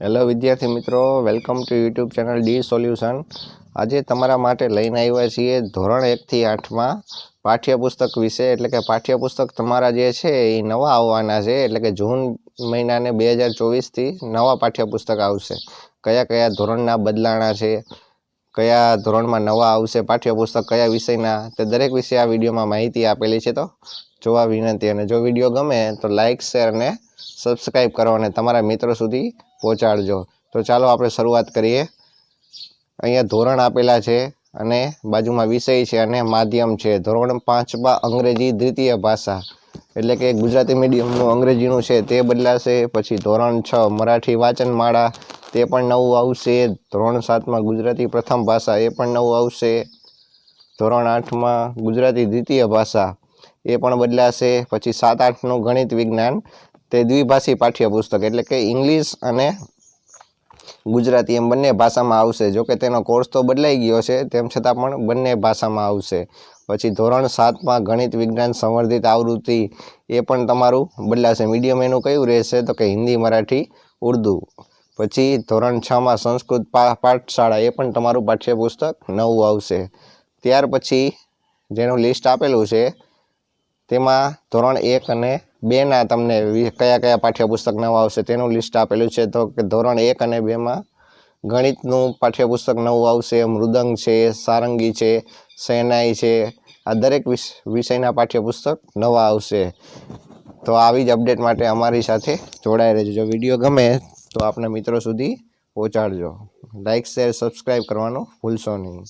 Hello વિદ્યાર્થી મિત્રો. Welcome to YouTube channel D solution આજે તમારા માટે લઈને આવ્યા છીએ ધોરણ એકથી આઠમાં પાઠ્યપુસ્તક વિશે. એટલે કે પાઠ્યપુસ્તક તમારા જે છે એ નવા આવવાના છે. એટલે કે જૂન મહિનાને બે હજાર ચોવીસથી નવા પાઠ્યપુસ્તક આવશે. કયા કયા ધોરણના બદલાણા છે? કયા ધોરણમાં નવા આવશે પાઠ્યપુસ્તક? કયા વિષયના? તે દરેક વિશે આ વિડીયોમાં માહિતી આપેલી છે તો જોવા વિનંતી. અને જો વીડિયો ગમે તો લાઇક શેર અને સબસ્ક્રાઈબ કરો અને તમારા મિત્રો સુધી પહોંચાડજો. તો ચાલો આપણે શરૂઆત કરીએ. અહીંયા ધોરણ આપેલા છે અને બાજુમાં વિષય છે અને માધ્યમ છે. ધોરણ પાંચમાં અંગ્રેજી દ્વિતીય ભાષા, એટલે કે ગુજરાતી મીડિયમનું અંગ્રેજીનું છે તે બદલાશે. પછી ધોરણ છ, મરાઠી વાંચનમાળા, તે પણ નવું આવશે. ધોરણ સાતમાં ગુજરાતી પ્રથમ ભાષા, એ પણ નવું આવશે. ધોરણ આઠમાં ગુજરાતી દ્વિતીય ભાષા, એ પણ બદલાશે. પછી સાત આઠનું ગણિત વિજ્ઞાન તે દ્વિભાષી પાઠ્યપુસ્તક એટલે કે ઇંગ્લિશ અને ગુજરાતી એમ બંને ભાષામાં આવશે. જો કે તેનો કોર્સ તો બદલાઈ ગયો છે, તેમ છતાં પણ બંને ભાષામાં આવશે. પછી ધોરણ સાતમાં ગણિત વિજ્ઞાન સંવર્ધિત આવૃત્તિ, એ પણ તમારું બદલાશે. મીડિયમ એનું કયું રહેશે? તો કે હિન્દી, મરાઠી, ઉર્દુ. પછી ધોરણ છમાં સંસ્કૃત પાઠશાળા, એ પણ તમારું પાઠ્યપુસ્તક નવું આવશે. ત્યાર પછી જેનું લિસ્ટ આપેલું છે તેમાં ધોરણ એક અને બેના તમને કયા કયા પાઠ્યપુસ્તક નવા આવશે તેનું લિસ્ટ આપેલું છે. તો કે ધોરણ એક અને બેમાં ગણિતનું પાઠ્યપુસ્તક નવું આવશે, મૃદંગ છે, સારંગી છે સેનાઈ છે, આ દરેક વિષ- વિષયના પાઠ્યપુસ્તક નવા આવશે. તો આવી જ અપડેટ માટે અમારી સાથે જોડાઈ રહેજો. જો વીડિયો ગમે તો આપણા મિત્રો સુધી પહોંચાડજો. લાઇક શેર સબસ્ક્રાઈબ કરવાનું ભૂલશો નહીં.